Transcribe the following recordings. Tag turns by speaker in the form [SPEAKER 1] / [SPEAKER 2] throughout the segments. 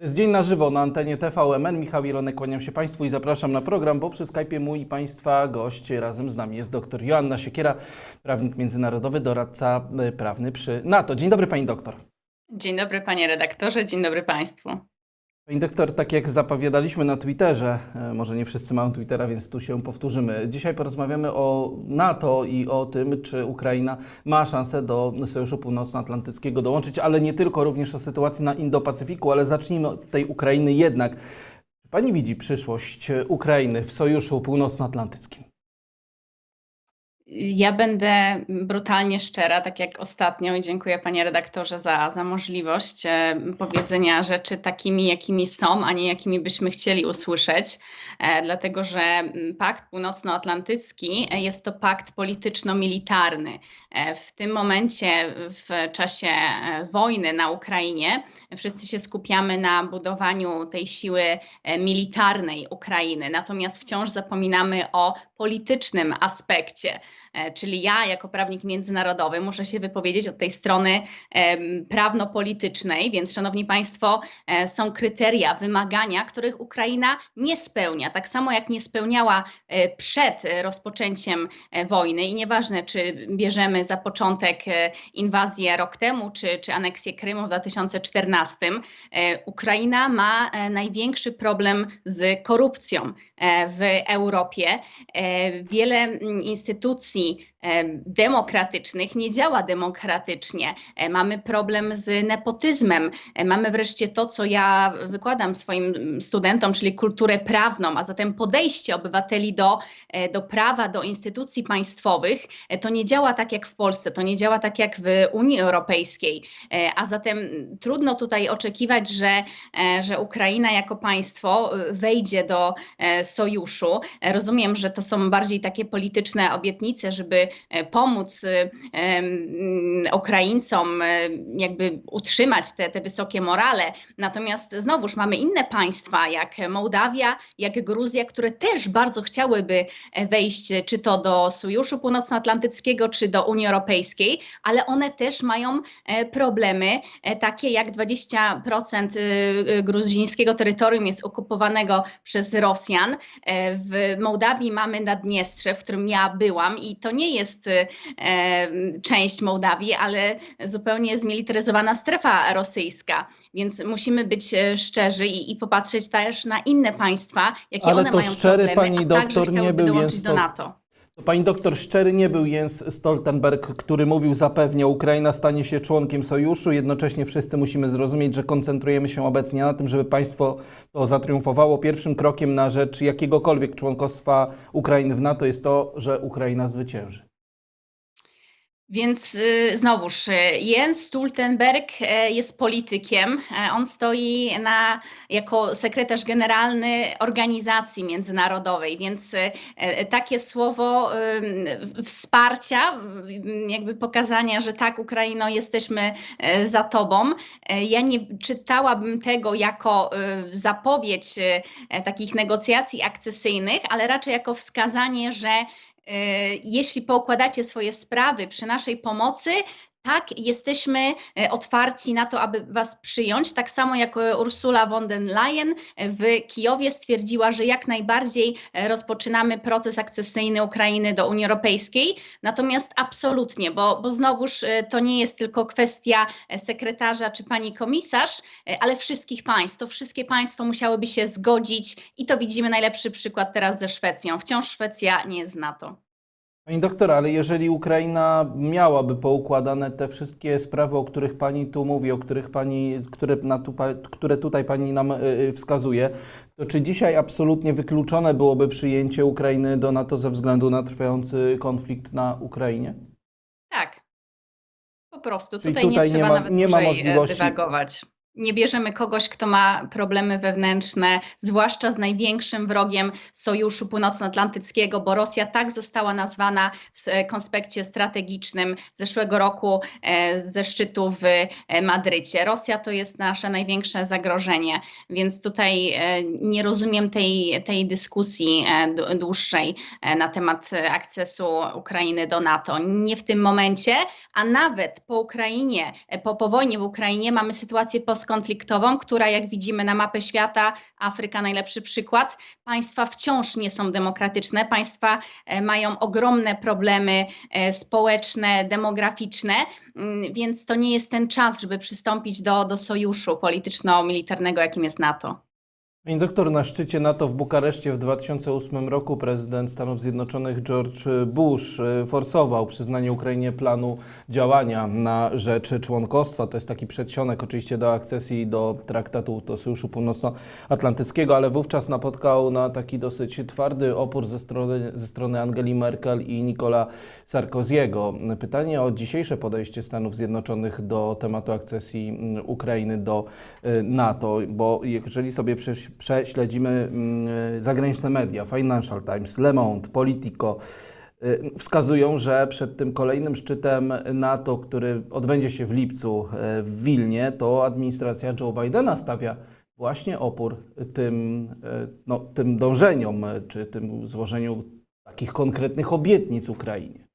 [SPEAKER 1] Jest dzień na żywo na antenie TVMN. Michał Ilonek, kłaniam się Państwu i zapraszam na program, bo przy Skype'ie mój i Państwa gość razem z nami jest dr Joanna Siekiera, prawnik międzynarodowy, doradca y, prawny przy NATO. Dzień dobry Pani doktor.
[SPEAKER 2] Dzień dobry panie redaktorze, dzień dobry państwu.
[SPEAKER 1] Doktor, tak jak zapowiadaliśmy na Twitterze, e, może nie wszyscy mają Twittera, więc tu się powtórzymy. Dzisiaj porozmawiamy o NATO i o tym, czy Ukraina ma szansę do Sojuszu Północnoatlantyckiego dołączyć, ale nie tylko, również o sytuacji na Indo-Pacyfiku, ale zacznijmy od tej Ukrainy jednak. Pani widzi przyszłość Ukrainy w Sojuszu Północnoatlantyckim?
[SPEAKER 2] Ja będę brutalnie szczera, tak jak ostatnio, i dziękuję panie redaktorze za, za możliwość e, powiedzenia rzeczy takimi, jakimi są, a nie jakimi byśmy chcieli usłyszeć, e, dlatego że mm, Pakt Północnoatlantycki e, jest to pakt polityczno-militarny. E, w tym momencie, w czasie e, wojny na Ukrainie, wszyscy się skupiamy na budowaniu tej siły e, militarnej Ukrainy, natomiast wciąż zapominamy o politycznym aspekcie. E, Czyli ja, jako prawnik międzynarodowy, muszę się wypowiedzieć od tej strony prawno-politycznej, więc, Szanowni Państwo, e, są kryteria, wymagania, których Ukraina nie spełnia. Tak samo jak nie spełniała e, przed rozpoczęciem wojny, i nieważne, czy bierzemy za początek inwazję rok temu, czy, czy aneksję Krymu w 2014, e, Ukraina ma największy problem z korupcją w Europie. Wiele mm, instytucji e, demokratycznych nie działa demokratycznie. E, Mamy problem z nepotyzmem. E, Mamy wreszcie to, co ja wykładam swoim studentom, czyli kulturę prawną, a zatem podejście obywateli do, e, do prawa, do instytucji państwowych. To nie działa tak jak w Polsce, to nie działa tak jak w Unii Europejskiej. A zatem trudno tutaj oczekiwać, że, że Ukraina jako państwo wejdzie do sojuszu. Rozumiem, że to są bardziej takie polityczne obietnice, żeby e, pomóc e, Ukraińcom e, jakby utrzymać te, te wysokie morale. Natomiast znowuż mamy inne państwa, jak Mołdawia, jak Gruzja, które też bardzo chciałyby wejść czy to do Sojuszu Północnoatlantyckiego, czy do Unii Europejskiej, ale one też mają problemy, takie jak 20% y, y, gruzińskiego terytorium jest okupowanego przez Rosjan. W Mołdawii mamy Naddniestrze, w którym ja byłam i to nie jest y, e, część Mołdawii, ale zupełnie zmilitaryzowana strefa rosyjska. Więc musimy być e, szczerzy i, i popatrzeć też na inne państwa, jakie
[SPEAKER 1] Ale
[SPEAKER 2] one mają
[SPEAKER 1] szczery
[SPEAKER 2] problemy,
[SPEAKER 1] pani
[SPEAKER 2] a także
[SPEAKER 1] doktor nie
[SPEAKER 2] chciałyby
[SPEAKER 1] był
[SPEAKER 2] dołączyć do NATO.
[SPEAKER 1] Pani doktor szczery nie był Jens Stoltenberg, który mówił zapewnia, Ukraina stanie się członkiem sojuszu. Jednocześnie wszyscy musimy zrozumieć, że koncentrujemy się obecnie na tym, żeby państwo to zatriumfowało. Pierwszym krokiem na rzecz jakiegokolwiek członkostwa Ukrainy w NATO jest to, że Ukraina zwycięży.
[SPEAKER 2] Więc y, znowuż, Jens Stoltenberg e, jest politykiem. E, On stoi na, jako sekretarz generalny organizacji międzynarodowej, więc e, takie słowo wsparcia, jakby pokazania, że tak, Ukraino, jesteśmy za tobą. Ja nie czytałabym tego jako y, zapowiedź takich negocjacji akcesyjnych, ale raczej jako wskazanie, że jeśli poukładacie swoje sprawy przy naszej pomocy, tak, jesteśmy e, otwarci na to, aby Was przyjąć. Tak samo jak e, Ursula von der Leyen e, w Kijowie stwierdziła, że jak najbardziej rozpoczynamy proces akcesyjny Ukrainy do Unii Europejskiej. Natomiast absolutnie, bo, bo znowuż to nie jest tylko kwestia sekretarza czy pani komisarz, ale wszystkich państw. To wszystkie państwa musiałyby się zgodzić i to widzimy najlepszy przykład teraz ze Szwecją. Wciąż Szwecja nie jest w NATO.
[SPEAKER 1] Pani doktor, ale jeżeli Ukraina miałaby poukładane te wszystkie sprawy, o których Pani tu mówi, o których Pani, które, na tu, które tutaj Pani nam y, y, wskazuje, to czy dzisiaj absolutnie wykluczone byłoby przyjęcie Ukrainy do NATO ze względu na trwający konflikt na Ukrainie?
[SPEAKER 2] Tak. Po prostu tutaj,
[SPEAKER 1] tutaj
[SPEAKER 2] nie
[SPEAKER 1] nie
[SPEAKER 2] trzeba
[SPEAKER 1] ma-
[SPEAKER 2] nawet
[SPEAKER 1] nie ma
[SPEAKER 2] e,
[SPEAKER 1] możliwości-
[SPEAKER 2] dywagować. Nie bierzemy kogoś, kto ma problemy wewnętrzne, zwłaszcza z największym wrogiem Sojuszu Północnoatlantyckiego, bo Rosja tak została nazwana w konspekcie strategicznym zeszłego roku e, ze szczytu w e, Madrycie. Rosja to jest nasze największe zagrożenie, więc tutaj e, nie rozumiem tej, tej dyskusji dłuższej na temat akcesu Ukrainy do NATO. Nie w tym momencie, a nawet po Ukrainie, po, po wojnie w Ukrainie mamy sytuację post postkonfliktową, która jak widzimy na mapę świata, Afryka najlepszy przykład, państwa wciąż nie są demokratyczne, państwa e, mają ogromne problemy e, społeczne, demograficzne, mm, więc to nie jest ten czas, żeby przystąpić do, do sojuszu polityczno-militarnego, jakim jest NATO.
[SPEAKER 1] Doktor, na szczycie NATO w Bukareszcie w 2008 roku prezydent Stanów Zjednoczonych George Bush y, forsował przyznanie Ukrainie planu działania na rzecz członkostwa. To jest taki przedsionek oczywiście do akcesji do traktatu do Sojuszu Północnoatlantyckiego, ale wówczas napotkał na taki dosyć twardy opór ze strony, ze strony Angeli Merkel i Nicola Sarkoziego. Pytanie o dzisiejsze podejście Stanów Zjednoczonych do tematu akcesji Ukrainy do y, NATO, bo jeżeli sobie prześ- prześledzimy mm, zagraniczne media, Financial Times, Le Monde, Politico, y, wskazują, że przed tym kolejnym szczytem NATO, który odbędzie się w lipcu y, w Wilnie, to administracja Joe Bidena stawia właśnie opór tym, no, tym dążeniom, czy tym złożeniu takich konkretnych obietnic Ukrainie.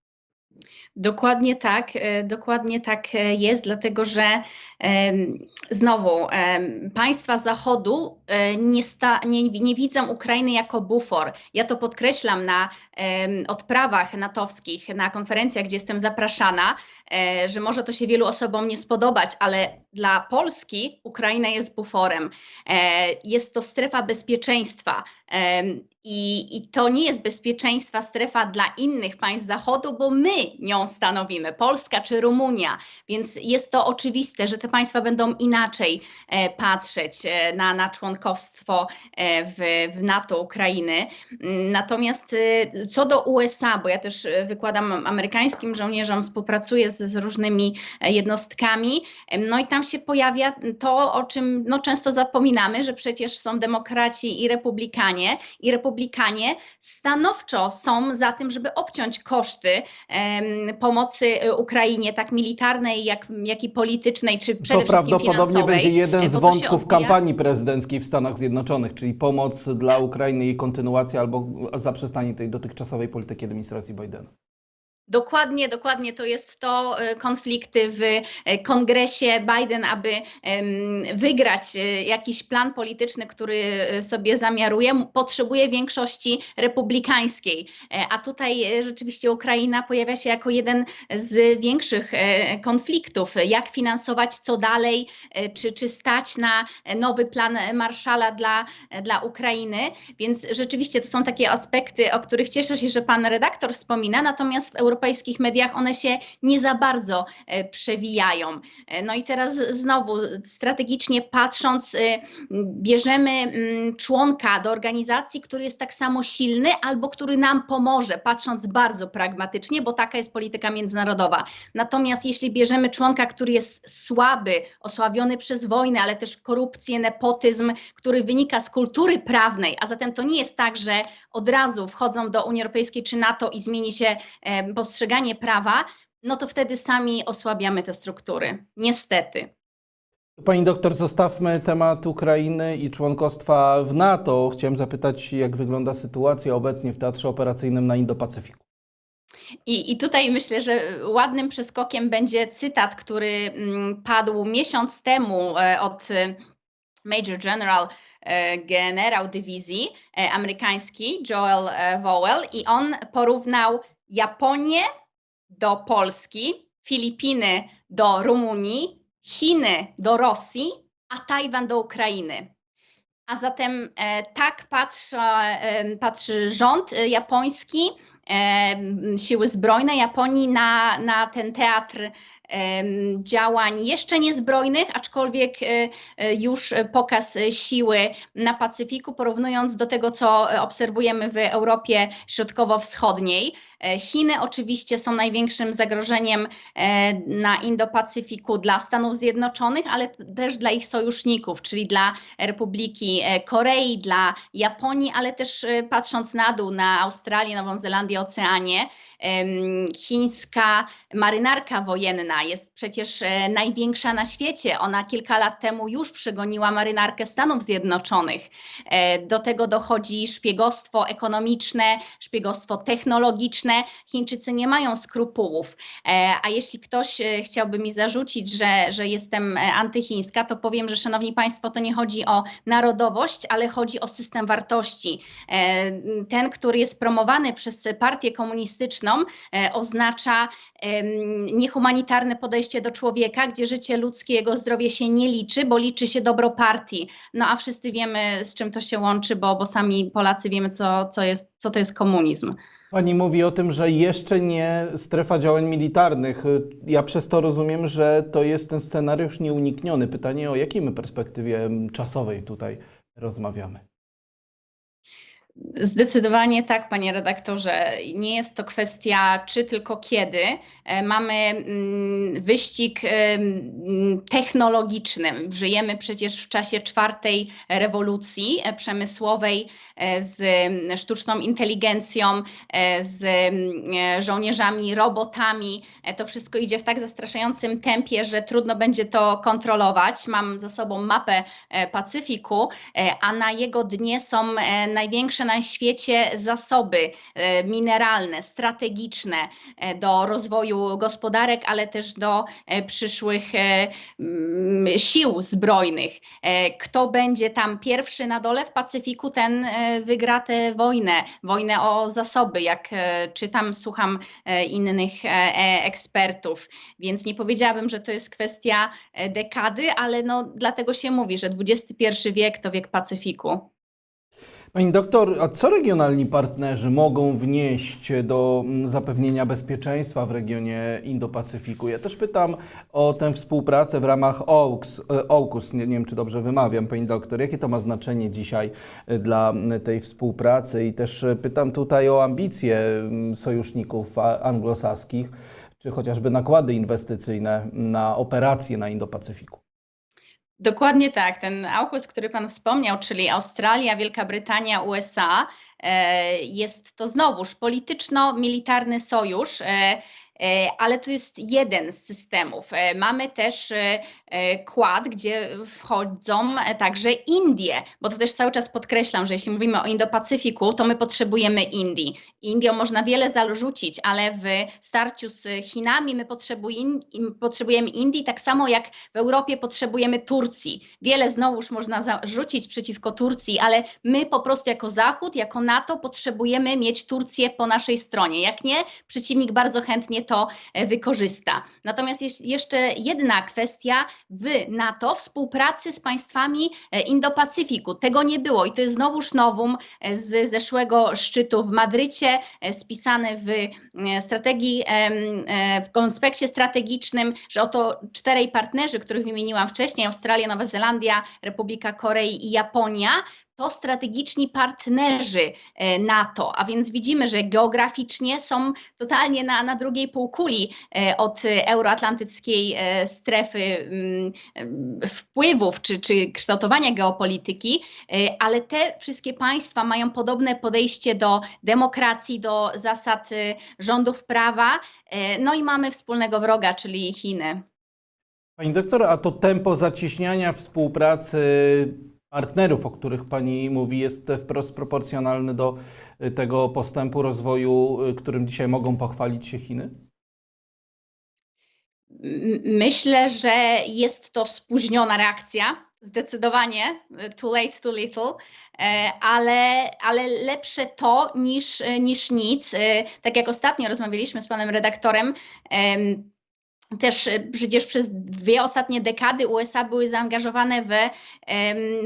[SPEAKER 2] Dokładnie tak, e, dokładnie tak e, jest, dlatego że znowu państwa Zachodu e, nie, sta, nie, nie widzą Ukrainy jako bufor. Ja to podkreślam na odprawach natowskich, na konferencjach, gdzie jestem zapraszana, e, że może to się wielu osobom nie spodobać, ale dla Polski Ukraina jest buforem. E, Jest to strefa bezpieczeństwa. I, I to nie jest bezpieczeństwa strefa dla innych państw Zachodu, bo my nią stanowimy, Polska czy Rumunia, więc jest to oczywiste, że te państwa będą inaczej e, patrzeć e, na, na członkowstwo e, w, w NATO Ukrainy. Mm, Natomiast e, co do USA, bo ja też wykładam amerykańskim żołnierzom, współpracuję z, z różnymi jednostkami, no i tam się pojawia to, o czym no, często zapominamy, że przecież są demokraci i republikanie, i republikanie stanowczo są za tym, żeby obciąć koszty pomocy Ukrainie, tak militarnej, jak, jak i politycznej, czy
[SPEAKER 1] To prawdopodobnie będzie jeden
[SPEAKER 2] e,
[SPEAKER 1] z wątków
[SPEAKER 2] odbija-
[SPEAKER 1] kampanii prezydenckiej w Stanach Zjednoczonych, czyli pomoc dla Ukrainy i kontynuacja albo zaprzestanie tej dotychczasowej polityki administracji Bidena.
[SPEAKER 2] Dokładnie, dokładnie to jest to e, konflikty w e, kongresie Biden, aby wygrać e, jakiś plan polityczny, który sobie zamiaruje, potrzebuje większości republikańskiej. E, A tutaj e, rzeczywiście Ukraina pojawia się jako jeden z większych e, konfliktów. Jak finansować, co dalej, czy, czy stać na nowy plan Marszala dla, dla Ukrainy. Więc rzeczywiście to są takie aspekty, o których cieszę się, że pan redaktor wspomina, natomiast w europejskich mediach one się nie za bardzo e, przewijają. E, No i teraz znowu strategicznie patrząc, e, bierzemy mm, członka do organizacji, który jest tak samo silny albo który nam pomoże, patrząc bardzo pragmatycznie, bo taka jest polityka międzynarodowa. Natomiast jeśli bierzemy członka, który jest słaby, osłabiony przez wojnę, ale też korupcję, nepotyzm, który wynika z kultury prawnej, a zatem to nie jest tak, że od razu wchodzą do Unii Europejskiej czy NATO i zmieni się e, postrzeganie prawa, no to wtedy sami osłabiamy te struktury. Niestety.
[SPEAKER 1] Pani doktor, zostawmy temat Ukrainy i członkostwa w NATO. Chciałem zapytać, jak wygląda sytuacja obecnie w Teatrze Operacyjnym na Indo-Pacyfiku.
[SPEAKER 2] I, I tutaj myślę, że ładnym przeskokiem będzie cytat, który mm, padł miesiąc temu e, od e, Major General, generał dywizji e, amerykański Joel e, Vowell i on porównał Japonię do Polski, Filipiny do Rumunii, Chiny do Rosji, a Tajwan do Ukrainy. A zatem e, tak patrzy, e, patrzy rząd e, japoński, e, siły zbrojne Japonii na, na ten teatr działań jeszcze niezbrojnych, aczkolwiek e, e, już pokaz siły na Pacyfiku, porównując do tego, co obserwujemy w Europie Środkowo-Wschodniej. E, Chiny oczywiście są największym zagrożeniem na Indo-Pacyfiku dla Stanów Zjednoczonych, ale też dla ich sojuszników, czyli dla Republiki Korei, dla Japonii, ale też patrząc na dół na Australię, Nową Zelandię, Oceanię. Chińska marynarka wojenna jest przecież e, największa na świecie. Ona kilka lat temu już przegoniła marynarkę Stanów Zjednoczonych. E, Do tego dochodzi szpiegostwo ekonomiczne, szpiegostwo technologiczne. Chińczycy nie mają skrupułów. E, A jeśli ktoś chciałby mi zarzucić, że, że jestem antychińska, to powiem, że szanowni państwo, to nie chodzi o narodowość, ale chodzi o system wartości. Ten, który jest promowany przez partię komunistyczną, e, oznacza niehumanitarne podejście do człowieka, gdzie życie ludzkie, jego zdrowie się nie liczy, bo liczy się dobro partii. No a wszyscy wiemy, z czym to się łączy, bo, bo sami Polacy wiemy, co, co, jest, co to jest komunizm.
[SPEAKER 1] Pani mówi o tym, że jeszcze nie strefa działań militarnych. Ja przez to rozumiem, że to jest ten scenariusz nieunikniony. Pytanie, o jakiej my perspektywie czasowej tutaj rozmawiamy?
[SPEAKER 2] Zdecydowanie tak, panie redaktorze. Nie jest to kwestia czy tylko kiedy. E, Mamy mm, wyścig em, technologiczny. Żyjemy przecież w czasie czwartej rewolucji e, przemysłowej e, z mm, sztuczną inteligencją, e, z mm, e, żołnierzami, robotami. E, To wszystko idzie w tak zastraszającym tempie, że trudno będzie to kontrolować. Mam za sobą mapę e, Pacyfiku, e, a na jego dnie są e, największe na świecie zasoby e, mineralne, strategiczne e, do rozwoju gospodarek, ale też do e, przyszłych sił zbrojnych. Kto będzie tam pierwszy na dole w Pacyfiku, ten wygra tę wojnę, wojnę o zasoby, jak czytam, słucham innych ekspertów. Więc nie powiedziałabym, że to jest kwestia dekady, ale no, dlatego się mówi, że XXI wiek to wiek Pacyfiku.
[SPEAKER 1] Pani doktor, a co regionalni partnerzy mogą wnieść do mm, zapewnienia bezpieczeństwa w regionie Indo-Pacyfiku? Ja też pytam o tę współpracę w ramach AUKUS, e, AUKUS nie, nie wiem czy dobrze wymawiam, pani doktor, jakie to ma znaczenie dzisiaj e, dla tej współpracy i też e, pytam tutaj o ambicje sojuszników anglosaskich, czy chociażby nakłady inwestycyjne na operacje na Indo-Pacyfiku.
[SPEAKER 2] Dokładnie tak. Ten AUKUS, który Pan wspomniał, czyli Australia, Wielka Brytania, USA, e, jest to znowuż polityczno-militarny sojusz. E, Ale to jest jeden z systemów. E, Mamy też e, Quad, gdzie wchodzą także Indie, bo to też cały czas podkreślam, że jeśli mówimy o Indo-Pacyfiku, to my potrzebujemy Indii. Indiom można wiele zarzucić, ale w starciu z Chinami my potrzebuj- potrzebujemy Indii, tak samo jak w Europie potrzebujemy Turcji. Wiele znowuż można zarzucić przeciwko Turcji, ale my po prostu jako Zachód, jako NATO potrzebujemy mieć Turcję po naszej stronie. Jak nie, przeciwnik bardzo chętnie to e, wykorzysta. Natomiast jest jeszcze jedna kwestia w NATO współpracy z państwami e, Indo-Pacyfiku. Tego nie było i to jest znowuż nowum e, z zeszłego szczytu w Madrycie, spisane w strategii, w konspekcie strategicznym, że oto czterej partnerzy, których wymieniłam wcześniej, Australia, Nowa Zelandia, Republika Korei i Japonia, to strategiczni partnerzy e, NATO, a więc widzimy, że geograficznie są totalnie na, na drugiej półkuli e, od euroatlantyckiej e, strefy mm, wpływów czy, czy kształtowania geopolityki, ale te wszystkie państwa mają podobne podejście do demokracji, do zasad rządów prawa, no i mamy wspólnego wroga, czyli Chiny.
[SPEAKER 1] Pani doktor, a to tempo zacieśniania współpracy partnerów, o których Pani mówi, jest wprost proporcjonalne do y, tego postępu rozwoju, y, którym dzisiaj mogą pochwalić się Chiny?
[SPEAKER 2] Myślę, że jest to spóźniona reakcja, zdecydowanie, y, too late, too little, e, ale, ale lepsze to niż, niż nic. Tak jak ostatnio rozmawialiśmy z panem redaktorem, em, też y, przecież przez dwie ostatnie dekady USA były zaangażowane w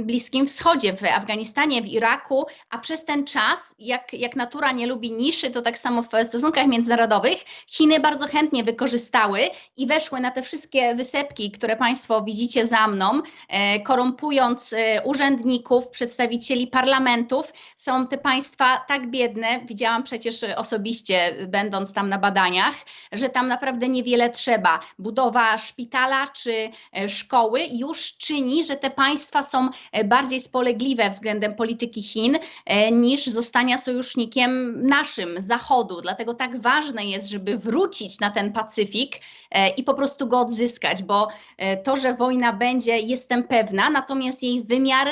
[SPEAKER 2] Bliskim Wschodzie, w Afganistanie, w Iraku, a przez ten czas, jak, jak natura nie lubi niszy, to tak samo w stosunkach międzynarodowych, Chiny bardzo chętnie wykorzystały i weszły na te wszystkie wysepki, które Państwo widzicie za mną, e, korumpując e, urzędników, przedstawicieli parlamentów. Są te państwa tak biedne, widziałam przecież osobiście, będąc tam na badaniach, że tam naprawdę niewiele trzeba. Budowa szpitala czy e, szkoły już czyni, że te państwa są e, bardziej spolegliwe względem polityki Chin e, niż zostania sojusznikiem naszym, Zachodu. Dlatego tak ważne jest, żeby wrócić na ten Pacyfik i po prostu go odzyskać, bo to, że wojna będzie, jestem pewna, natomiast jej wymiar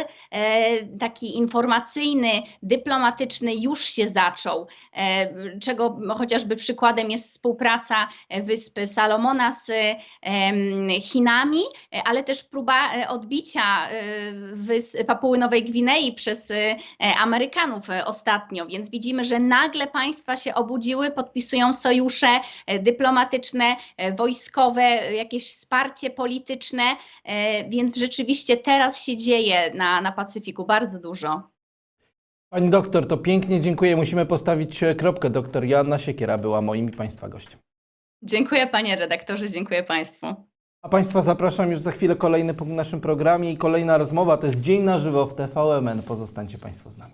[SPEAKER 2] taki informacyjny, dyplomatyczny już się zaczął, czego chociażby przykładem jest współpraca Wyspy Salomona z e, em, Chinami, ale też próba e, odbicia e, Papuły Nowej Gwinei przez e, Amerykanów ostatnio, więc widzimy, że nagle państwa się obudziły, podpisują sojusze dyplomatyczne, wojskowe, jakieś wsparcie polityczne, więc rzeczywiście teraz się dzieje na, na Pacyfiku bardzo dużo.
[SPEAKER 1] Pani doktor, to pięknie dziękuję. Musimy postawić kropkę. Doktor Joanna Siekiera była moim i Państwa gościem.
[SPEAKER 2] Dziękuję panie redaktorze, dziękuję państwu.
[SPEAKER 1] A Państwa zapraszam już za chwilę kolejny punkt w naszym programie i kolejna rozmowa to jest Dzień na żywo w TVMN. Pozostańcie Państwo z nami.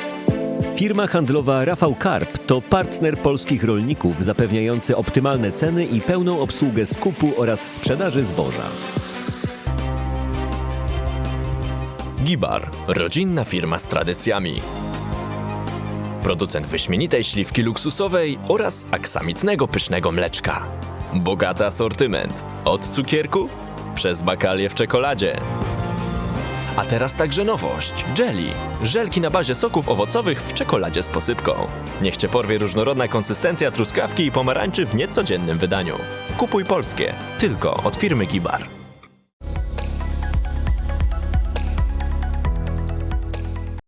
[SPEAKER 3] Firma handlowa Rafał Karp to partner polskich rolników zapewniający optymalne ceny i pełną obsługę skupu oraz sprzedaży zboża.
[SPEAKER 4] Gibar. Rodzinna firma z tradycjami. Producent wyśmienitej śliwki luksusowej oraz aksamitnego pysznego mleczka. Bogaty asortyment. Od cukierków przez bakalie w czekoladzie. A teraz także nowość. Jelly. Żelki na bazie soków owocowych w czekoladzie z posypką. Niech Cię porwie różnorodna konsystencja truskawki i pomarańczy w niecodziennym wydaniu. Kupuj polskie. Tylko od firmy Gibar.